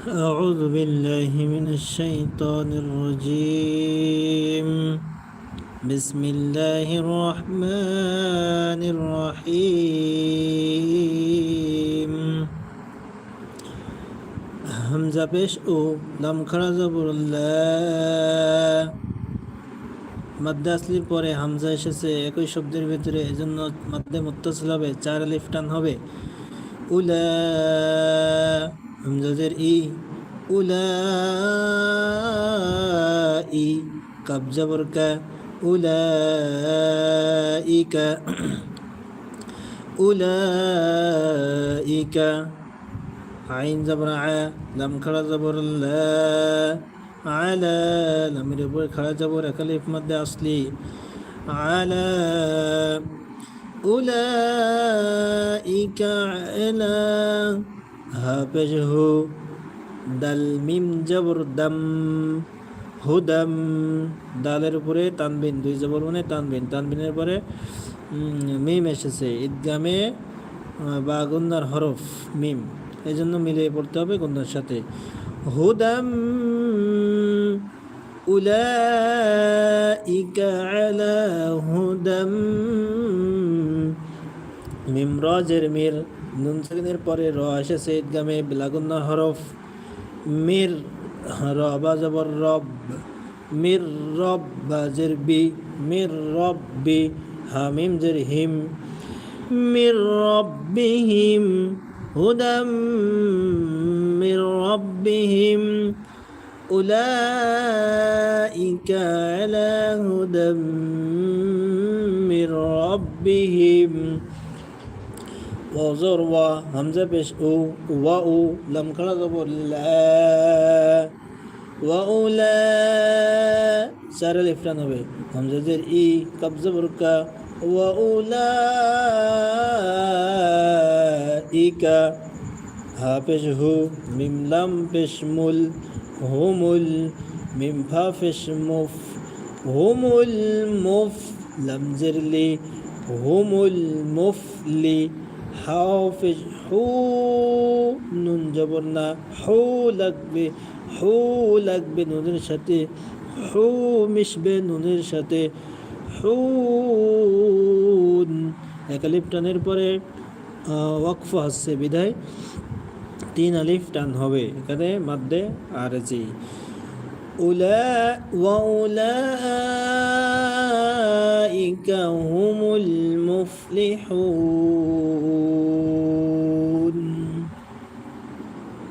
أعوذ بالله من الشيطان الرجيم بسم الله الرحمن الرحيم হামজা পেশ ও লাম খাড়া জবরুল্লাহ মাদ্দা আসলির পরে হামজা এসেছে একই শব্দের ভিতরে এজন্য মাদ্দে মুত্তাসিল হবে চার আলিফ টান হবে উলা হামজাদের ই উলা ই কাবজা বরকা উলা ইকা উলা ইকা আইন জবর লাম খাড়া জবর আলা লামের উপরে খাড়া জবর একালিফ মধ্যে পেশ হু, দাল মিম জবর দাম হুদাম দালের উপরে তানবিন, দুই জবর মানে তানবিন। তানবিনের পরে মিম এসেছে। ঈদগামে বা গুন্দার হরফ, মিম। এই জন্য মিলিয়ে পড়তে হবে গুন্দার সাথে। হুদাম উলাইকা আলা হুদাম মিম রজের মির। নুন সাকিনের পরে র এসেছে ঈদগামে বিলাগুন্না হরফ মির র বা জবর রব মির রব বাজের বি মির রব্বি হামিম জের হিম মির রব্বিহিম হুদাম মির রব্বিহিম أولئك على هدى من ربهم واو و همزه بش أو و أو لم کړه زبر أو لا سر الف نوې همزه زر أو لا اي كا ها بش هو ميم لم بش مل همل ميم فا فش مف هم المف لم زر لی هم لي পেশ হু নুন জবর না, হু লাগবে হু লাগবে নুনের সাথে, হু মিশবে নুনের সাথে হুন এক আলিফ টানের পরে ওয়াকফ আসছে বিধায় তিন আলিফ টান হবে এখানে মাদ্দে আর জি উলা أولئك هم المفلحون.